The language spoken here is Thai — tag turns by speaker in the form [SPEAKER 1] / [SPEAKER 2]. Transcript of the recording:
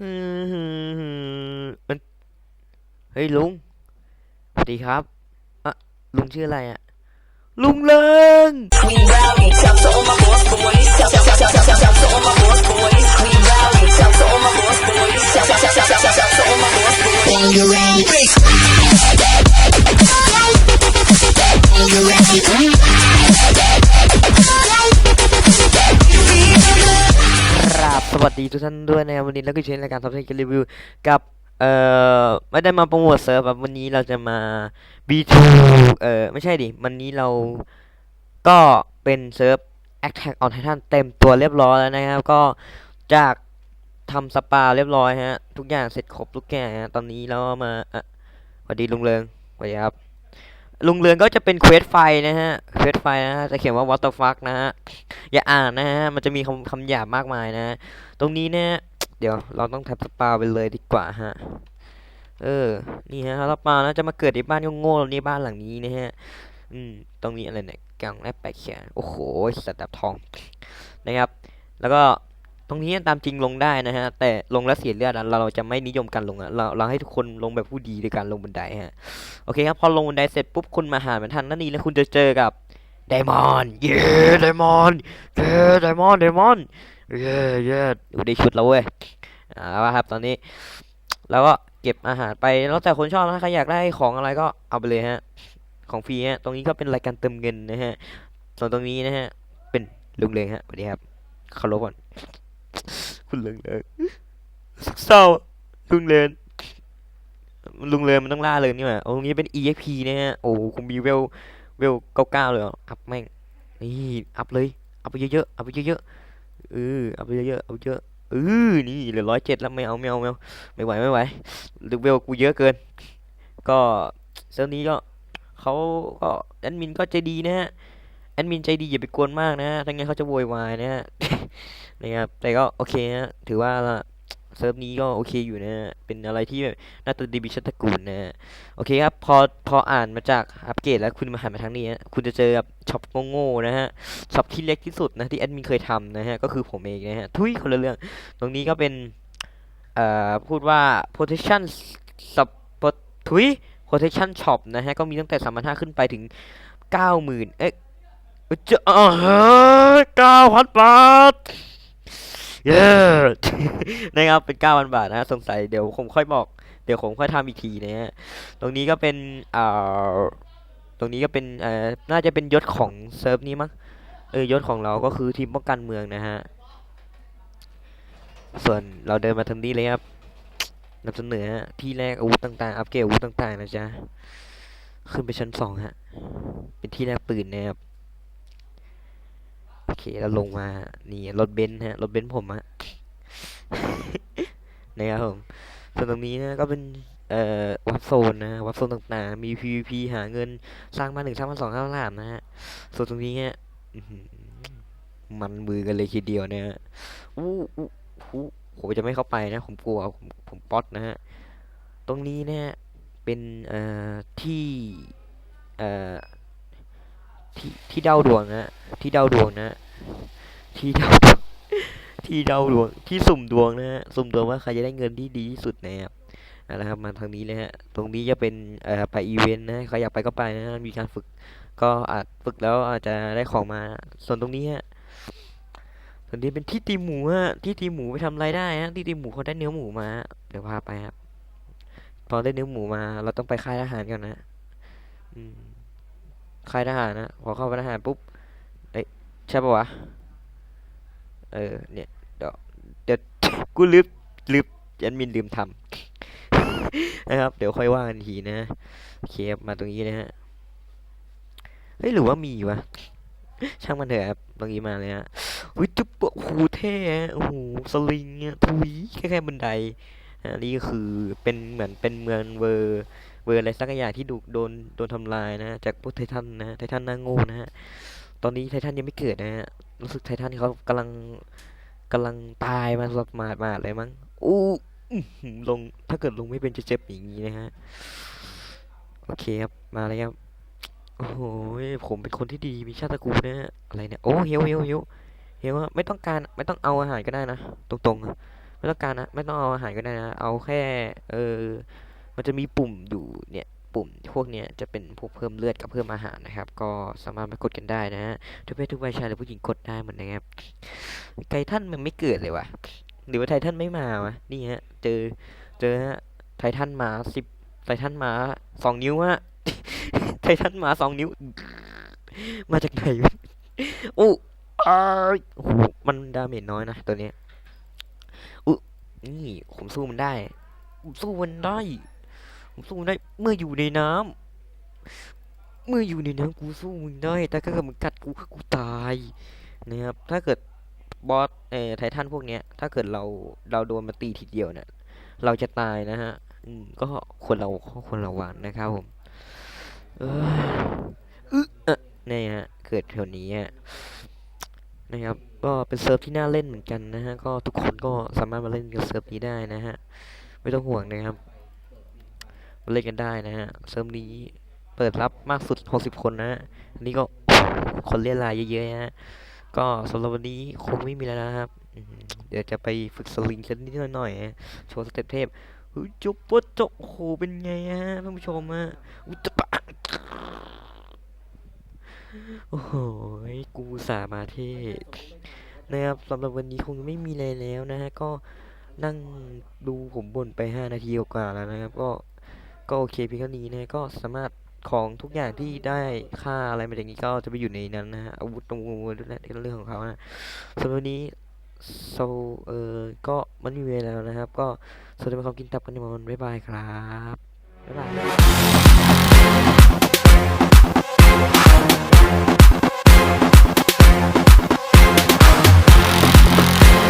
[SPEAKER 1] มมันเฮ้ยลุงสวัสดีครับอะลุงชื่ออะไรอะลุงเลิง วัสดีทุกท่านด้วยนะครับวันนี้เราก็เช่นรายการท็อปเทนรีวิวกับเอ่อไม่ได้มาโปรโมทเซิร์ฟครับวันนี้เราจะมา B2 เอ่อไม่ใช่ดิวันนี้เราก็เป็นเซิร์ฟ Attack on Titan เต็มตัวเรียบร้อยแล้วนะครับ ก็จากทำสปาเรียบร้อยฮะ ทุกอย่างเสร็จครบทุกอย่ฮะตอนนี้เรามาอะสวัสดีลุงเริงสวัสดีครับ ลุงเรืองก็จะเป็นเควสไฟนะฮะ เควสไฟนะฮะ จะเขียนว่า what the fuck นะฮะ อย่าอ่านนะฮะ มันจะมีคำคำหยาบมากมายนะฮะตรงนี้เนี่ยเดี๋ยวเราต้องแท็บสปาไปเลยดีกว่าฮะ เออ นี่ฮะสปานะจะมาเกิดในบ้านโง่ๆนี่บ้านหลังนี้นะฮะ อืม ตรงนี้อะไรเนี่ยกลางแรกแปดแขน โอ้โหสัตว์ดับทอง นะครับ แล้วก็ ตรงนี้ตามจริงลงได้นะฮะ แต่ลงแล้วเสียเลือดเราเราจะไม่นิยมการลงอะเราเราให้ทุกคนลงแบบผู้ดีในการลงบันไดฮะโอเคครับพอลงบันไดเสร็จปุ๊บคุณมาหาเหมันทันนั่นนี่แล้วคุณจะเจอกับไดมอนเย้ไดมอนเย้ไดมอนไดมอนเย้เย้ดูได้ชุดแล้วเว้ยเอาละครับตอนนี้เราก็เก็บอาหารไปแล้วแต่คนชอบนะใครอยากได้ของอะไรก็เอาไปเลยฮะ ของฟรีฮะตรงนี้ก็เป็นรายการเติมเงินนะฮะส่วนตรงนี้นะฮะเป็นลุงเลงฮะสวัสดีครับเคารพก่อน คุณลุงเลงเศร้าลุงเลงลุงเรือนมันต้องล่าเลยนี่หว่าโอ้ตรงนี้เป็น EXP นะฮะโอ้คงมีเวลเวลเก้าเก้าเลยอัพแม่งนี่อัพเลยอัพไปเยอะๆอัพไปเยอะๆเอออัพไปเยอะๆเอาเยอะเออนี่เหลือร้อยเจ็ดแล้วไม่เอาไม่เอาไม่เอาไม่ไหวไม่ไหวหรือเวลกูเยอะเกิน ก็เซิร์ฟนี้ก็เขาก็แอดมินก็ใจดีนะฮะแอดมินใจดีอย่าไปกวนมากนะฮะถ้างั้นเขาจะโวยวายนะฮะ นะครับแต่ก็โอเคฮะถือว่าเซิร์ฟนี้ก็โอเคอยู่นะเป็นอะไรที่แบบน่าจะดีบิชตระกูลนะฮะโอเคครับพอพออ่านมาจากอัปเกรดแล้วคุณมาหันมาทางนี้ฮะคุณจะเจอกับช็อปโง่ๆนะฮะช็อปที่เล็กที่สุดนะที่แอดมินเคยทำนะฮะก็คือผมเองนะฮะทุยคนละเรื่อง ตรงนี้ก็เป็นเอ่อพูดว่า protection sub ทุย protection shop นะฮะก็มีตั้งแต่สามพันห้าขึ้นไปถึงเก้าหมื่นเอ๊ะ จะอ่าฮะเก้าพันบาท เย้นะครับเป็นเก้าพันบาทนะฮะสงสัยเดี๋ยวผมค่อยบอกเดี๋ยวผมค่อยทำอีกทีนะฮะ ตรงนี้ก็เป็นอ่อตรงนี้ก็เป็นเอ่อน่าจะเป็นยศของเซิร์ฟนี้มั้ง เออยศของเราก็คือทีมป้องกันเมืองนะฮะ ส่วนเราเดินมาทางนี้เลยครับนำเสนอที่แรกอาวุธต่างๆ อัปเกรดอาวุธต่างๆ นะจ๊ะ ขึ้นไปชั้นสองฮะ เป็นที่แรกปืนนะครับ เคเราลงมา นี่รถเบนซ์ฮะ รถเบนซ์ผมฮะ นะครับผม ส่วนตรงนี้นะ ก็เป็น เอ่อ วัดโซนนะ วัดโซนต่างๆ มี PVP หาเงิน สร้างมาหนึ่งสร้างมาสองสร้างมานสามนะฮะ ส่วนตรงนี้ฮะมันมือกันเลยทีเดียวนะฮะ อู้อู้อู้ผมจะไม่เข้าไปนะ ผมกลัว ผมผมป๊อตนะฮะ ตรงนี้เนี่ยเป็น เอ่อ ที่ เอ่อที่ที่เดาดวงนะที่เดาดวงนะ ที่เดาดวงที่เดาดวงที่สุ่มดวงนะฮะสุ่มดวงว่าใครจะได้เงินที่ดีที่สุดนะครับเอาละครับมาทางนี้เลยฮะตรงนี้จะเป็นเอ่อไปอีเวนต์นะใครอยากไปก็ไปนะมีการฝึก ก็อาจฝึกแล้วอาจจะได้ของมา ส่วนตรงนี้ฮะส่วนนี้เป็นที่ตีหมูฮะที่ตีหมูไปทำไรได้ฮะที่ตีหมูเขาได้เนื้อหมูมาเดี๋ยวพาไปครับพอได้เนื้อหมูมา เราต้องไปค่ายทหารก่อนนะอืมค่ายทหารนะพอเข้าไปทหารปุ๊บ ใช่ปะวะ เออ เนี่ย เดี๋ยวเดี๋ยวกูลืมลืมแอดมินลืมทำนะครับ เดี๋ยวค่อยว่ากันทีนะโอเคมาตรงนี้นะฮะ เฮ้ย หรือว่ามีวะ ช่างมันเถอะครับ ตรงนี้มาเลยฮะวิจุ๊บโอ้โหเท่โอ้โหสลิงเนี่ยทุยแค่แค่บันไดอะนี่คือเป็นเหมือนเป็นเมืองเวอร์เวอร์อะไรสักอย่างที่ดูโดนโดนทำลายนะจากพวกไททันนะไททันน้าโง่นะฮะ ตอนนี้ไททันยังไม่เกิดนะฮะรู้สึกไททันเขากำลังกำลังตายมาสดมาดมาเลยมั้งอู้ลงถ้าเกิดลงไม่เป็นจะเจ็บอย่างนี้นะฮะโอเคครับมาเลยครับโอ้โหผมเป็นคนที่ดีมีชาติกูนะฮะอะไรเนี่ยโอ้เฮลเฮลเฮลเฮลอะไม่ต้องการไม่ต้องเอาอาหารก็ได้นะตรงๆไม่ต้องการนะไม่ต้องเอาอาหารก็ได้นะเอาแค่ เออมันจะมีปุ่มอยู่เนี่ย ปุ่ม พวกนี้จะเป็นพวกเพิ่มเลือดกับเพิ่มอาหารนะครับ ก็สามารถไปกดกันได้นะฮะทุกเพศทุกวัยชายหรือผู้หญิงกดได้เหมดนะครับไททันมันไม่เกิดเลยวะหรือว่าไททันไม่มาวะนี่ฮะเจอเจอฮะไททันมาสิบไททันมาสองนิ้วฮะไททันมาสองนิ้ว มาจากไหนวะโอ้อ้ายโอ้โหมันดาเมจน้อยนะตัวนี้อุ๊นี่ผมสู้มันได้ผมสู้มันได้ ผมสู้ได้เมื่ออยู่ในน้ำเมื่ออยู่ในน้ำกูสู้มึงได้ แต่ถ้าเกิดมึงกัดกูกูตายนะครับถ้าเกิดบอสเออไททันพวกเนี้ย ถ้าเกิดเราเราโดนมาตีทีเดียวเนี่ยเราจะตายนะฮะ อืมก็ควรเราควรระวังนะครับผม เออเอะเนี่ยฮะ เกิดแถวนี้ฮะนะครับก็เป็นเซิร์ฟที่น่าเล่นเหมือนกันนะฮะ ก็ทุกคนก็สามารถมาเล่นกับเซิร์ฟนี้ได้นะฮะ ไม่ต้องห่วงนะครับ มาเล่นกันได้นะฮะเซิร์ฟนี้เปิดรับมากสุด 60 คนนะฮะอันนี้ก็คนเล่นลน์เยอะๆนะฮะก็สำหรับวันนี้คงไม่มีแล้วนะครับ เดี๋ยวจะไปฝึกสลิงสักนิดหน่อยๆฮะโชว์สเต็ปเทพเฮ้ยจบปะจบโอ้โหเป็นไงฮะท่านผู้ชมฮะอุตปะโอ้โหกูสามาเทศนะครับสำหรับวันนี้คงไม่มีอะไรแล้วนะฮะก็นั่งดูผมบ่นไป 5 นาทีกว่าแล้วนะครับ ก็ ก็โอเคเพียงเท่านี้นะก็สามารถของทุกอย่างที่ได้ค่าอะไรมาอย่างนี้ก็จะไปอยู่ในนั้นนะฮะอาวุธตรงงูด้วยนะเรื่องของเขานะสำหรับวันนี้โซเออก็มันมีเวลแล้วนะครับ ก็สวัสดีครับกินตับกันในวันบ๊ายบายครับบ๊ายบาย